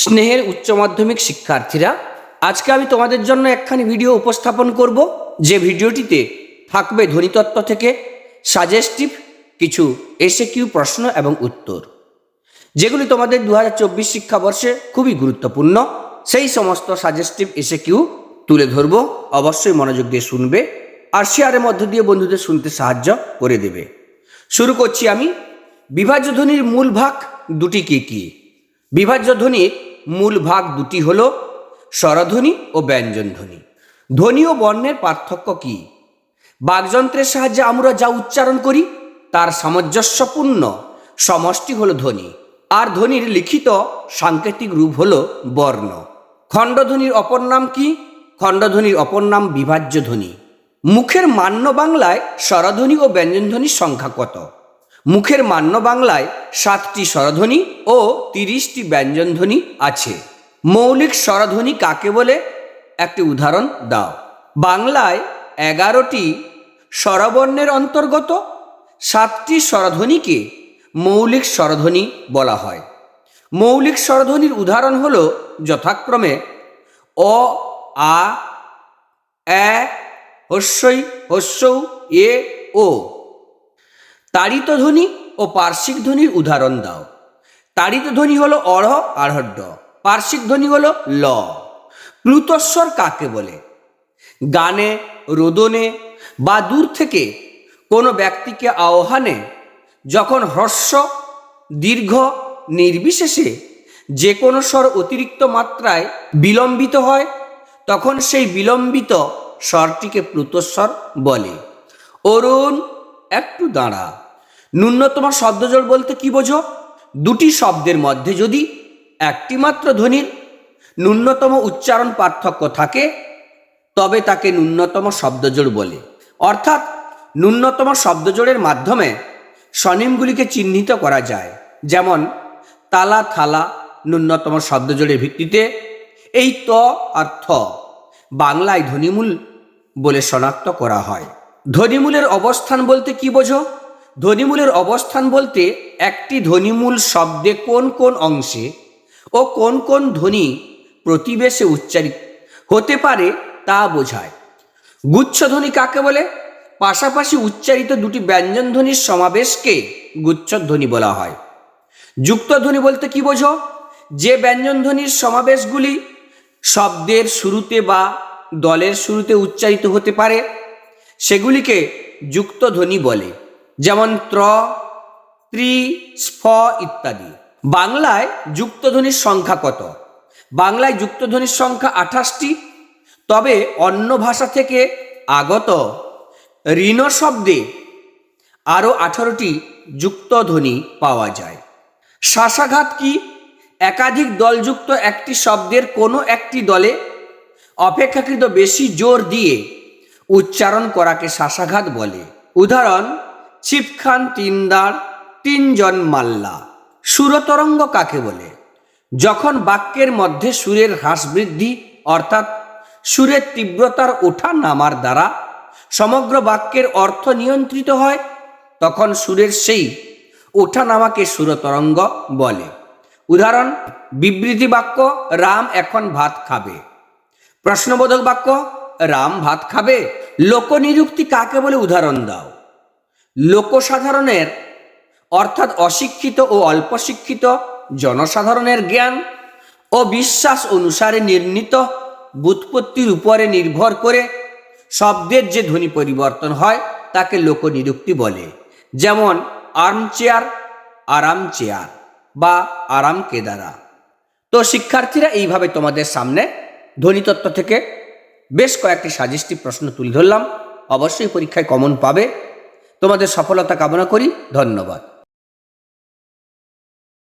স্নেহের উচ্চ মাধ্যমিক শিক্ষার্থীরা, আজকে আমি তোমাদের জন্য একখানি ভিডিও উপস্থাপন করব, যে ভিডিওটিতে থাকবে ধ্বনিতত্ত্ব থেকে সাজেস্টিভ কিছু এসে কিউ প্রশ্ন এবং উত্তর, যেগুলি তোমাদের দু হাজার চব্বিশ শিক্ষাবর্ষে খুবই গুরুত্বপূর্ণ। সেই সমস্ত সাজেস্টিভ এসে কিউ তুলে ধরবো, অবশ্যই মনোযোগ দিয়ে শুনবে আর শেয়ারের মধ্য দিয়ে বন্ধুদের শুনতে সাহায্য করে দেবে। শুরু করছি আমি। বিভাজ্য ধ্বনির মূল ভাগ দুটি কি কি? বিভাজ্য ধ্বনির মূল ভাগ দুটি হল স্বরধ্বনি ও ব্যঞ্জন ধ্বনি ও বর্ণের পার্থক্য কি? বাকযন্ত্রের সাহায্যে আমরা যা উচ্চারণ করি, তার সামঞ্জস্যপূর্ণ সমষ্টি হলো ধ্বনি। আর ধ্বনির লিখিত সাংকেতিক রূপ হলো বর্ণ। খণ্ডধ্বনির অপর নাম কি? খণ্ডধ্বনির অপর নাম বিভাজ্য ধ্বনি মুখের মান্য বাংলায় স্বরধ্বনি ও ব্যঞ্জনধ্বনির সংখ্যা কত? মুখের মান্য বাংলায় সাতটি স্বরধ্বনি ও তিরিশটি ব্যঞ্জনধ্বনি আছে। মৌলিক স্বরধ্বনি কাকে বলে? একটি উদাহরণ দাও। বাংলায় এগারোটি স্বরবর্ণের অন্তর্গত সাতটি স্বরধ্বনিকে মৌলিক স্বরধ্বনি বলা হয়। মৌলিক স্বরধ্বনির উদাহরণ হল যথাক্রমে অ, আ, এ, হস্যই, হস্যৌ, এ, ও। তাড়িত ধ্বনি ও পার্শ্বিক ধ্বনির উদাহরণ দাও। তাড়িত ধ্বনি হলো অড় আঢ় পার্শ্বিক ধ্বনি হলো ল। প্লুতস্বর কাকে বলে? গানে, রোদনে বা দূর থেকে কোনো ব্যক্তিকে আহ্বানে যখন হ্রস্ব দীর্ঘ, নির্বিশেষে যে কোনো স্বর অতিরিক্ত মাত্রায় বিলম্বিত হয়, তখন সেই বিলম্বিত স্বরটিকে প্লুতস্বর বলে। অরুণ একটু দাঁড়া। ন্যূনতম শব্দজোড় বলতে কি বোঝো? দুটি শব্দের মধ্যে যদি একটি মাত্র ধ্বনির ন্যূনতম উচ্চারণ পার্থক্য থাকে, তবে তাকে ন্যূনতম শব্দজোড় বলে। অর্থাৎ ন্যূনতম শব্দজোড়ের মাধ্যমে স্বনিমগুলিকে চিহ্নিত করা যায়। যেমন, তালা থালা ন্যূনতম শব্দজোড়ের ভিত্তিতে এই ত আর থ বাংলায় ধ্বনিমূল বলে শনাক্ত করা হয়। ধ্বনিমূলের অবস্থান বলতে কি বোঝো? ধ্বনিমূলের অবস্থান বলতে একটি ধ্বনিমূল শব্দে কোন কোন অংশে ও কোন কোন ধ্বনি প্রতিবেশে উচ্চারিত হতে পারে তা বোঝায়। গুচ্ছধ্বনি কাকে বলে? পাশাপাশি উচ্চারিত দুটি ব্যঞ্জন ধ্বনির সমাবেশকে গুচ্ছধ্বনি বলা হয়। যুক্তধ্বনি বলতে কি বোঝো? যে ব্যঞ্জন ধ্বনির সমাবেশগুলি শব্দের শুরুতে বা দলের শুরুতে উচ্চারিত হতে পারে সেগুলিকে যুক্ত ধ্বনি বলে, যেমন ত্র, ত্রি, স্ফ ইত্যাদি। বাংলায় যুক্তধ্বনির সংখ্যা কত? বাংলায় যুক্তধ্বনির সংখ্যা আঠাশটি। তবে অন্য ভাষা থেকে আগত ঋণ শব্দে আরও আঠারোটি যুক্তধ্বনি পাওয়া যায়। শ্বাসাঘাত কি? একাধিক দলযুক্ত একটি শব্দের কোনো একটি দলে অপেক্ষাকৃত বেশি জোর দিয়ে উচ্চারণ করাকে শ্বাসাঘাত বলে। উদাহরণ চিপখান তিনদার, তিনজন মাল্লা। সুরতরঙ্গ কাকে বলে? যখন বাক্যের মধ্যে সুরের হ্রাস বৃদ্ধি, অর্থাৎ সুরের তীব্রতার ওঠা নামার দ্বারা সমগ্র বাক্যের অর্থ নিয়ন্ত্রিত হয়, তখন সুরের সেই ওঠা নামাকে সুরতরঙ্গ বলে। উদাহরণ, বিবৃতি বাক্য, রাম এখন ভাত খাবে। প্রশ্নবোধক বাক্য রাম ভাত খাবে? লোকনিযুক্তি কাকে বলে উদাহরণ দাও। লোকসাধারণের, অর্থাৎ অশিক্ষিত ও অল্প শিক্ষিত জনসাধারণের জ্ঞান ও বিশ্বাস অনুসারে নির্ণীত বুৎপত্তির উপরে নির্ভর করে শব্দের যে ধ্বনি পরিবর্তন হয়, তাকে লোকনিযুক্তি বলে। যেমন আর্ম চেয়ার আরাম চেয়ার বা আরাম কেদারা তো শিক্ষার্থীরা এইভাবে তোমাদের সামনে ধ্বনিতত্ত্ব থেকে বেশ কয়েকটি সাজেস্টিভ প্রশ্ন তুলে ধরলাম। অবশ্যই পরীক্ষায় কমন পাবে। তোমাদের সফলতা কামনা করি। ধন্যবাদ।